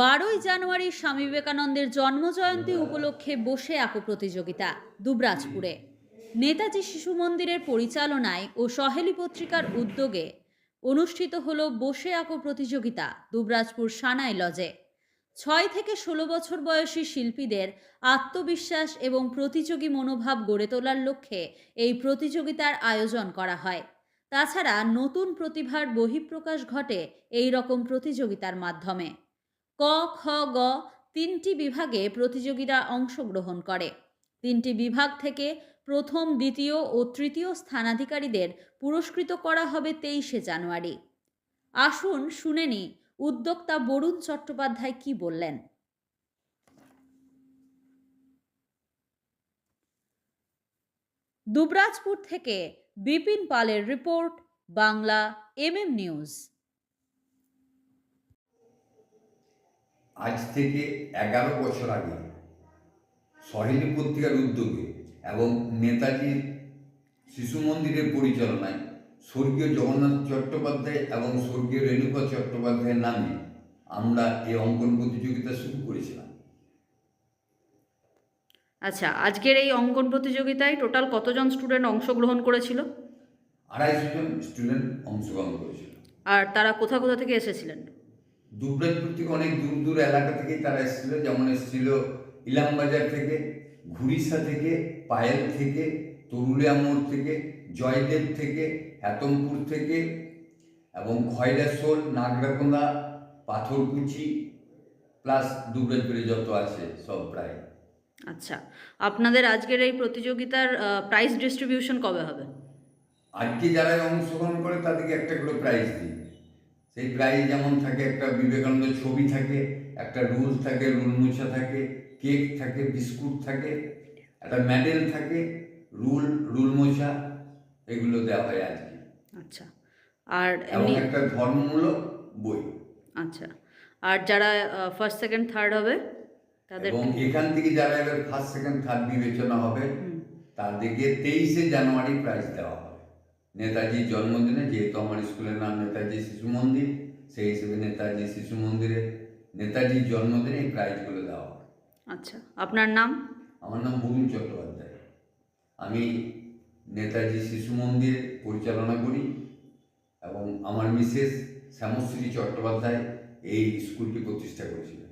বারোই জানুয়ারি স্বামী বিবেকানন্দের জন্মজয়ন্তী উপলক্ষে বসে আঁকো প্রতিযোগিতা দুবরাজপুরে। নেতাজি শিশু মন্দিরের পরিচালনায় ও সহেলি পত্রিকার উদ্যোগে অনুষ্ঠিত হল বসে আঁকো প্রতিযোগিতা দুবরাজপুর সানাই লজে। ছয় থেকে ষোলো বছর বয়সী শিল্পীদের আত্মবিশ্বাস এবং প্রতিযোগী মনোভাব গড়ে তোলার লক্ষ্যে এই প্রতিযোগিতার আয়োজন করা হয়। তাছাড়া নতুন প্রতিভার বহিঃপ্রকাশ ঘটে এই রকম প্রতিযোগিতার মাধ্যমে। ক, খ, গ তিনটি বিভাগে প্রতিযোগীরা অংশগ্রহণ করে। তিনটি বিভাগ থেকে প্রথম, দ্বিতীয় ও তৃতীয় স্থানাধিকারীদের পুরস্কৃত করা হবে তেইশে জানুয়ারি। আসুন শুনে নি উদ্যোক্তা বরুণ চট্টোপাধ্যায় কি বললেন? দুবরাজপুর থেকে বিপিন পালের রিপোর্ট, বাংলা এমএম নিউজ। আজ থেকে এগারো বছর আগে সহেলি পত্রিকার উদ্যোগে এবং নেতাজির শিশু মন্দিরের পরিচালনায় স্বর্গীয় জগন্নাথ চট্টোপাধ্যায় এবং স্বর্গীয় রেণুকা চট্টোপাধ্যায়ের নামে আমরা এই অঙ্কন প্রতিযোগিতা শুরু করেছিলাম। আচ্ছা আজকের এই অঙ্কন প্রতিযোগিতায় টোটাল কতজন স্টুডেন্ট অংশগ্রহণ করেছিল? আড়াইশো জন স্টুডেন্ট অংশগ্রহণ করেছিল। আর তারা কোথা কোথা থেকে এসেছিলেন? দুবরাজপুর থেকে অনেক দূর দূর এলাকা থেকেই তারা এসেছিল যেমন এসেছিল ইলামবাজার থেকে ঘুরিসা থেকে পায়েল থেকে তরুলিয়া মোড় থেকে জয়দেব থেকে হেতমপুর থেকে এবং খয়রাসোল নাগরাকোন্দা পাথরকুচি প্লাস দুবরাজপুরে যত আছে সব প্রায়। আচ্ছা আপনাদের আজকের এই প্রতিযোগিতার প্রাইজ ডিস্ট্রিবিউশন কবে হবে? আজকে যারা অংশগ্রহণ করে তাদেরকে একটা করে প্রাইজ দিই। সেই প্রাইজ যেমন থাকে একটা বিবেকানন্দ ছবি থাকে একটা রুল থাকে রুল মোছা থাকে কেক থাকে বিস্কুট থাকে একটা মেডেল থাকে রুল রুল মোছা এগুলো দেওয়া হয় আজকে। আচ্ছা। আর এমনি একটা ধর্মমূলক বই। আচ্ছা। আর যারা ফার্স্ট সেকেন্ড থার্ড হবে তাদের এবং এখান থেকে যারা এবার ফার্স্ট সেকেন্ড থার্ড বিবেচনা হবে তাদেরকে তেইশে জানুয়ারি প্রাইজ দেওয়া হবে। নেতাজির জন্মদিনে যেহেতু আমার স্কুলের নাম নেতাজি শিশু মন্দির সেই হিসেবে নেতাজি শিশু মন্দিরে নেতাজির জন্মদিনে এই প্রাইজগুলো দেওয়া হবে। আচ্ছা আপনার নাম? আমার নাম বরুণ চট্টোপাধ্যায়। আমি নেতাজি শিশু মন্দির পরিচালনা করি এবং আমার মিসেস শ্যামশ্রী চট্টোপাধ্যায় এই স্কুলটি প্রতিষ্ঠা করেছিল